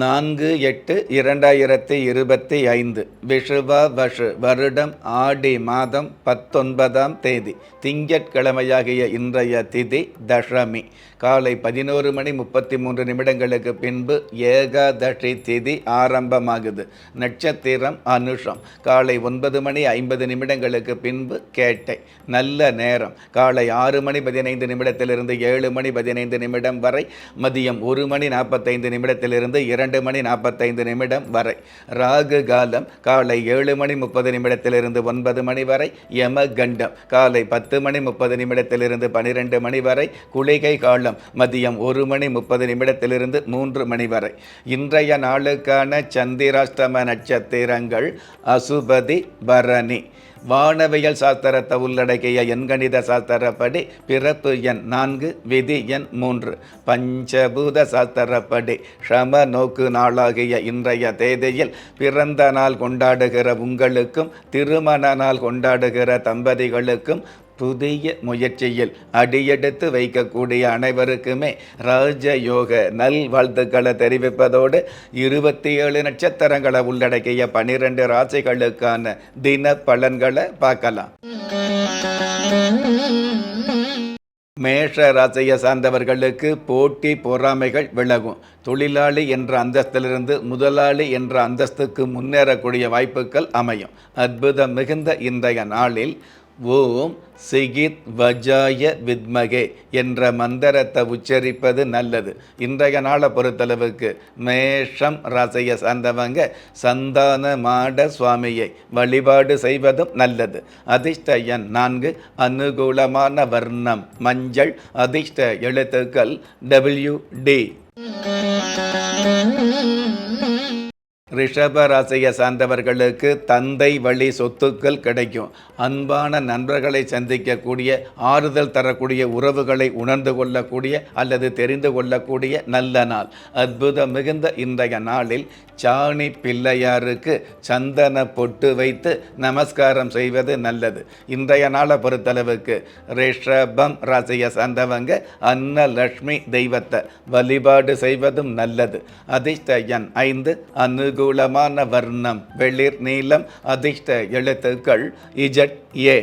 நான்கு எட்டு இரண்டாயிரத்தி இருபத்தி ஐந்து விஷுவ வஷு வருடம் ஆடி மாதம் பத்தொன்பதாம் தேதி திங்கட்கிழமையாகிய இன்றைய திதி தசமி. காலை பதினோரு மணி முப்பத்தி மூன்று நிமிடங்களுக்கு பின்பு ஏகாதசி திதி ஆரம்பமாகுது. நட்சத்திரம் அனுஷம். காலை ஒன்பது மணி ஐம்பது நிமிடங்களுக்கு பின்பு கேட்டை. நல்ல நேரம். காலை ஆறு மணி பதினைந்து நிமிடத்திலிருந்து ஏழு மணி பதினைந்து நிமிடம் வரை. மதியம் ஒரு மணி நாற்பத்தைந்து நிமிடத்திலிருந்து இரண்டு மணி நாற்பத்தைந்து நிமிடம் வரை. ராகு காலம். காலை ஏழு மணி முப்பது நிமிடத்திலிருந்து ஒன்பது மணி வரை. யம கண்டம் காலை பத்து மணி முப்பது நிமிடத்திலிருந்து பனிரெண்டு மணி வரை. குளிகை காலம். மதியம் ஒரு மணி முப்பது நிமிடத்திலிருந்து மூன்று மணி வரை. இன்றைய நாளுக்கான சந்திராஷ்டம நட்சத்திரங்கள் அசுபதி பரணி. வானவியல் சாஸ்திரத்தை உள்ளடக்கிய எண்கணித சாஸ்திரப்படி பிறப்பு எண் நான்கு விதி எண் மூன்று. பஞ்சபூத சாஸ்திரப்படி ஷம நோக்கு நாளாகிய இன்றைய தேதியில் பிறந்த நாள் கொண்டாடுகிற உங்களுக்கும் திருமண நாள் கொண்டாடுகிற தம்பதிகளுக்கும் புதிய முயற்சியில் அடியெடுத்து வைக்கக்கூடிய அனைவருக்குமே ராஜயோக நல்வாழ்த்துக்களை தெரிவிப்பதோடு இருபத்தி ஏழு நட்சத்திரங்களை உள்ளடக்கிய பனிரெண்டு ராசிகளுக்கான தின பலன்களை பார்க்கலாம். மேஷ ராசியை சார்ந்தவர்களுக்கு போட்டி பொறாமைகள் விலகும். தொழிலாளி என்ற அந்தஸ்திலிருந்து முதலாளி என்ற அந்தஸ்துக்கு முன்னேறக்கூடிய வாய்ப்புகள் அமையும். அற்புதம் மிகுந்த இன்றைய நாளில் ஓம் சிகித் வஜாய வித்மகே என்ற மந்திரத்தை உச்சரிப்பது நல்லது. இன்றைய நாளை பொறுத்தளவுக்கு மேஷம் ரசைய சார்ந்தவங்க சந்தான மாட சுவாமியை வழிபாடு செய்வதும் நல்லது. அதிர்ஷ்ட எண் நான்கு அனுகூலமான வர்ணம் மஞ்சள் அதிர்ஷ்ட எழுத்துக்கள் டபிள்யூ டி ரிஷப ராசியை சார்ந்தவர்களுக்கு தந்தை வழி சொத்துக்கள் கிடைக்கும். அன்பான நண்பர்களை சந்திக்கக்கூடிய ஆறுதல் தரக்கூடிய உறவுகளை உணர்ந்து கொள்ளக்கூடிய அல்லது தெரிந்து கொள்ளக்கூடிய நல்ல நாள். அற்புதம் மிகுந்த இன்றைய நாளில் சாணி பிள்ளையாருக்கு சந்தன பொட்டு வைத்து நமஸ்காரம் செய்வது நல்லது. இன்றைய நாளை பொறுத்தளவுக்கு ரிஷபம் ராசியை சார்ந்தவங்க அன்னலட்சுமி தெய்வத்தை வழிபாடு செய்வதும் நல்லது. அதிர்ஷ்ட எண் ஐந்து அனுகூலமான வர்ணம் வெளிர் நீலம் அதிர்ஷ்ட எழுத்துக்கள் இஜட் ஏ.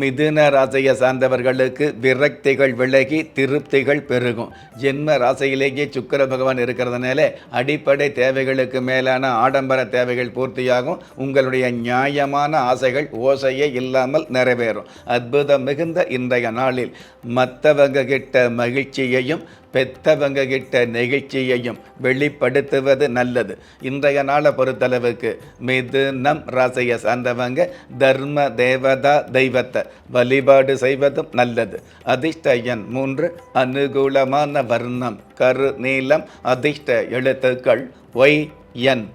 மிதுன ராசியை சார்ந்தவர்களுக்கு விரக்திகள் விலகி திருப்திகள் பெருகும். ஜென்ம ராசியிலேயே சுக்கர பகவான் இருக்கிறதுனால அடிப்படை தேவைகளுக்கு மேலான ஆடம்பர தேவைகள் பூர்த்தியாகும். உங்களுடைய நியாயமான ஆசைகள் ஓசையே இல்லாமல் நிறைவேறும். அற்புதம் மிகுந்த இன்றைய நாளில் மற்றவங்க கிட்ட மகிழ்ச்சியையும் பெத்தவங்க கிட்ட நெகிழ்ச்சியையும் வெளிப்படுத்துவது நல்லது. இன்றைய நாளை பொறுத்தளவுக்கு மிதுனம் ராசியை சார்ந்தவங்க தர்ம தேவதா தெய்வத்தை வழிபாடு செய்வதும் நல்லது. அதிர்ஷ்டயன் மூன்று அனுகூலமான வர்ணம் கரு நீளம் அதிர்ஷ்ட எழுத்துக்கள் ஒய் என்.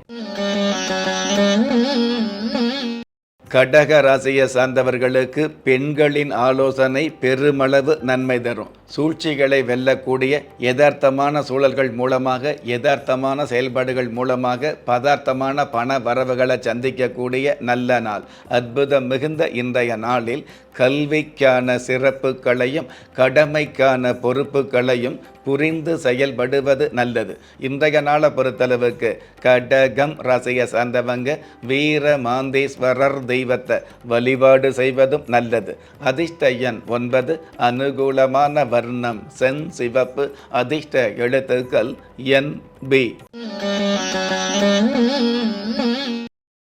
கடக ராசியை சார்ந்தவர்களுக்கு பெண்களின் ஆலோசனை பெருமளவு நன்மை தரும். சூழ்ச்சிகளை வெல்லக்கூடிய யதார்த்தமான சூழல்கள் மூலமாக யதார்த்தமான செயல்பாடுகள் மூலமாக பதார்த்தமான பண வரவுகளை சந்திக்கக்கூடிய நல்ல நாள். அற்புதம் மிகுந்த இன்றைய நாளில் கல்விக்கான சிறப்புகளையும் கடமைக்கான பொறுப்புகளையும் புரிந்து செயல்படுவது நல்லது. இன்றைய நாளை பொறுத்தளவுக்கு கடகம் ராசியை சார்ந்தவங்க வீர மாந்தேஸ்வரர் தெய்வத்தை வழிபாடு செய்வதும் நல்லது. அதிர்ஷ்ட எண் ஒன்பது அனுகூலமான வர்ணம் சென் சிவப்பு அதிர்ஷ்ட எழுத்துக்கள் என் பி.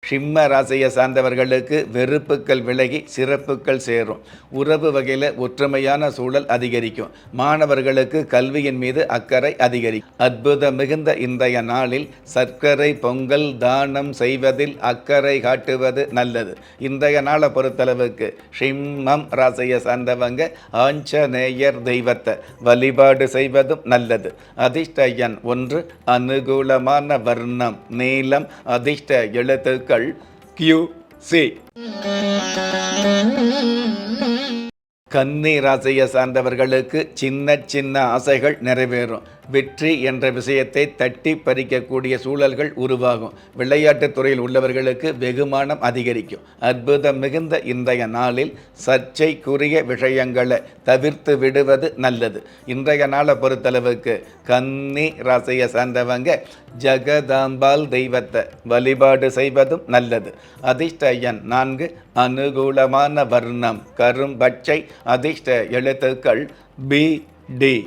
சிம்ம ராசியை சார்ந்தவர்களுக்கு வெறுப்புக்கள் விலகி சிறப்புகள் சேரும். உறவு வகையில் ஒற்றுமையான சூழல் அதிகரிக்கும். மாணவர்களுக்கு கல்வியின் மீது அக்கறை அதிகரிக்கும். அற்புதம் மிகுந்த இன்றைய நாளில் சர்க்கரை பொங்கல் தானம் செய்வதில் அக்கறை காட்டுவது நல்லது. இன்றைய நாளை பொறுத்தளவுக்கு சிம்மம் ராசியை சார்ந்தவங்க ஆஞ்சநேயர் தெய்வத்தை வழிபாடு செய்வதும் நல்லது. அதிர்ஷ்ட எண் ஒன்று அனுகூலமான வர்ணம் நீளம் அதிர்ஷ்ட எழுத்துக்கள் கியூ சி கன்னி ராசியை சார்ந்தவர்களுக்கு சின்ன சின்ன ஆசைகள் நிறைவேறும். வெற்றி என்ற விஷயத்தை தட்டி பறிக்கக்கூடிய சூழல்கள் உருவாகும். விளையாட்டுத் துறையில் உள்ளவர்களுக்கு வெகுமானம் அதிகரிக்கும். அற்புதம் மிகுந்த இன்றைய நாளில் சர்ச்சைக்குரிய விஷயங்களை தவிர்த்து விடுவது நல்லது. இன்றைய நாளை பொறுத்தளவுக்கு கன்னி ராசியை சார்ந்தவங்க ஜெகதாம்பாள் தெய்வத்தை வழிபாடு செய்வதும் நல்லது. அதிர்ஷ்ட எண் நான்கு அனுகூலமான வர்ணம் கரும்பச்சை அதிர்ஷ்ட எழுத்துக்கள் பி டி.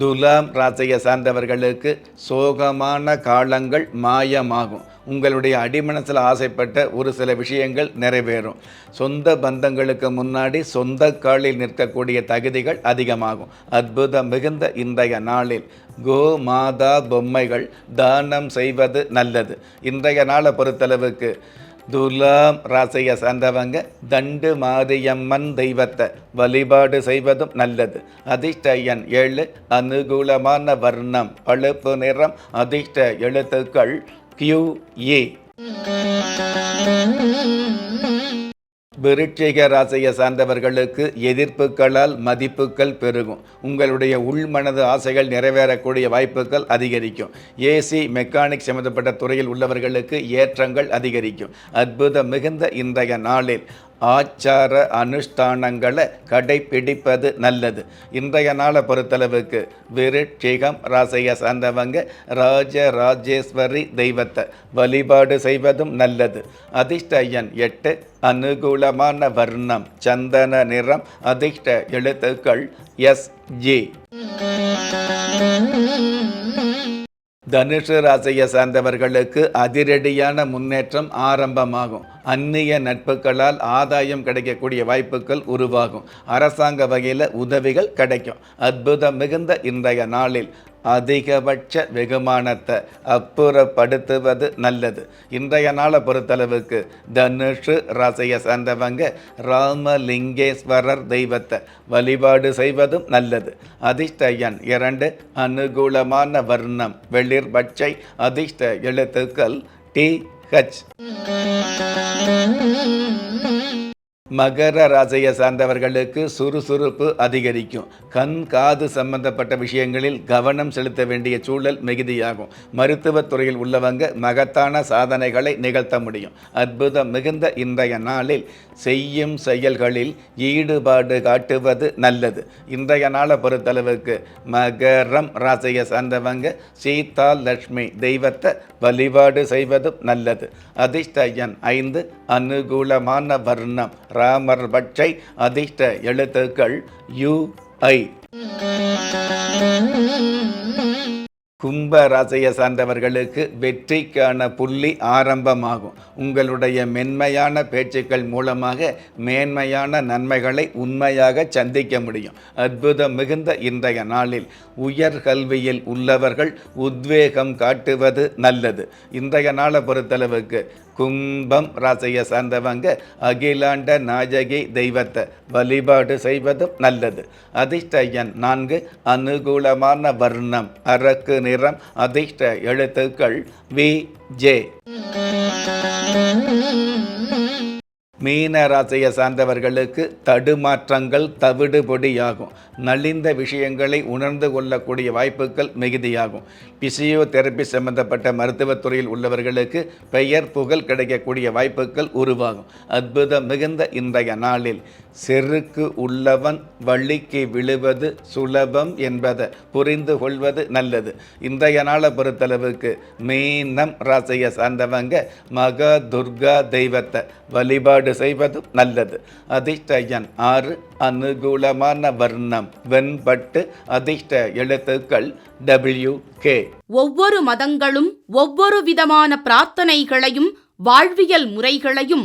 துலாம் ராசியை சார்ந்தவர்களுக்கு சோகமான காலங்கள் மாயமாகும். உங்களுடைய அடிமனசில் ஆசைப்பட்ட ஒரு சில விஷயங்கள் நிறைவேறும். சொந்த பந்தங்களுக்கு முன்னாடி சொந்த காலில் நிற்கக்கூடிய தகுதிகள் அதிகமாகும். அற்புதம் மிகுந்த இன்றைய நாளில் கோ மாதா பொம்மைகள் தானம் செய்வது நல்லது. இன்றைய நாளை பொறுத்தளவுக்கு துலாம் ராசியை சார்ந்தவங்க தண்டு மாரியம்மன் தெய்வத்தை வழிபாடு செய்வதும் நல்லது. அதிர்ஷ்ட எண் ஏழு அனுகூலமான வர்ணம் பழுப்பு நிறம் அதிர்ஷ்ட எழுத்துக்கள் கியூ ஏ e. விருட்சிக ராசியை சார்ந்தவர்களுக்கு எதிர்ப்புகளால் மதிப்புகள் பெருகும். உங்களுடைய உள்மனது ஆசைகள் நிறைவேறக்கூடிய வாய்ப்புகள் அதிகரிக்கும். ஏசி மெக்கானிக் சம்மந்தப்பட்ட துறையில் உள்ளவர்களுக்கு ஏற்றங்கள் அதிகரிக்கும். அற்புதம் மிகுந்த இன்றைய நாளில். ஆச்சார அனுஷ்டானங்களை கடைப்பிடிப்பது நல்லது. இன்றைய நாளை பொறுத்தளவுக்கு விருட்சிகம் ராசியை சார்ந்தவங்க ராஜ ராஜேஸ்வரி தெய்வத்தை வழிபாடு செய்வதும் நல்லது. அதிர்ஷ்ட எண் எட்டு அனுகூலமான வர்ணம் சந்தன நிறம் அதிர்ஷ்ட எழுத்துக்கள் எஸ் ஜி. தனுஷு ராசியை சார்ந்தவர்களுக்கு அதிரடியான முன்னேற்றம் ஆரம்பமாகும். அந்நிய நட்புகளால் ஆதாயம் கிடைக்கக்கூடிய வாய்ப்புகள் உருவாகும். அரசாங்க வகையில் உதவிகள் கிடைக்கும். அற்புதம் மிகுந்த இன்றைய நாளில் அதிகபட்ச வெகுமானத்தை அப்புறப்படுத்துவது நல்லது. இன்றைய நாளை பொறுத்தளவுக்கு தனுஷு ராசியை சார்ந்தவங்க ராமலிங்கேஸ்வரர் தெய்வத்தை வழிபாடு செய்வதும் நல்லது. அதிர்ஷ்ட எண் இரண்டு அனுகூலமான வர்ணம் வெளிர் பச்சை அதிர்ஷ்ட எழுத்துக்கள் டி ஹச் மகர ராசியை சார்ந்தவர்களுக்கு சுறுசுறுப்பு அதிகரிக்கும். கண் காது சம்பந்தப்பட்ட விஷயங்களில் கவனம் செலுத்த வேண்டிய சூழல் மிகுதியாகும். மருத்துவத் துறையில் உள்ளவங்க மகத்தான சாதனைகளை நிகழ்த்த முடியும். அற்புதம் மிகுந்த இன்றைய நாளில் செய்யும் செயல்களில் ஈடுபாடு காட்டுவது நல்லது. இன்றைய நாளை பொறுத்தளவுக்கு மகரம் ராசியை சார்ந்தவங்க சீதா லட்சுமி தெய்வத்தை வழிபாடு செய்வதும் நல்லது. அதிர்ஷ்ட எண் ஐந்து அனுகூலமான வர்ணம் ராமர் பச்சை அதிர்ஷ்ட எழுத்துக்கள் யு ஐ. கும்ப ராசியை சார்ந்தவர்களுக்கு வெற்றிக்கான புள்ளி ஆரம்பமாகும். உங்களுடைய மென்மையான பேச்சுக்கள் மூலமாக மேன்மையான நன்மைகளை உண்மையாக சந்திக்க முடியும். அற்புதம் மிகுந்த இன்றைய நாளில் உயர் கல்வியில் உள்ளவர்கள் உத்வேகம் காட்டுவது நல்லது. இன்றைய நாளை பொறுத்தளவுக்கு கும்பம் ராசியை சார்ந்தவங்க அகிலாண்ட நாயகி தெய்வத்தை வழிபாடு செய்வதும் நல்லது. அதிர்ஷ்ட எண் நான்கு அனுகூலமான வர்ணம் அரக்கு நிறம் அதிர்ஷ்ட எழுத்துக்கள் வி ஜே. மீன ராசியை சார்ந்தவர்களுக்கு தடுமாற்றங்கள் தவிடுபொடியாகும். நலிந்த விஷயங்களை உணர்ந்து கொள்ளக்கூடிய வாய்ப்புகள் மிகுதியாகும். பிசியோதெரப்பி சம்பந்தப்பட்ட மருத்துவத்துறையில் உள்ளவர்களுக்கு பெயர் புகழ் கிடைக்கக்கூடிய வாய்ப்புகள் உருவாகும். அற்புதம் மிகுந்த இன்றைய நாளில். செருக்கு உள்ளவன் வள்ளிக்கு விழுவது சுலபம் என்பதை புரிந்து கொள்வது நல்லது. இன்றைய நாளை பொறுத்தளவுக்கு மீனம் ராசியை சார்ந்தவங்க மகா துர்கா தெய்வத்தை வழிபாடு செய்வதும் நல்லது. அதிர்ஷ்டயன் ஆறு அனுகூலமான வர்ணம் வெண்பட்டு அதிர்ஷ்ட எழுத்துக்கள் டபிள்யூ கே ஒவ்வொரு மதங்களும் ஒவ்வொரு விதமான பிரார்த்தனைகளையும் வாழ்வியல் முறைகளையும்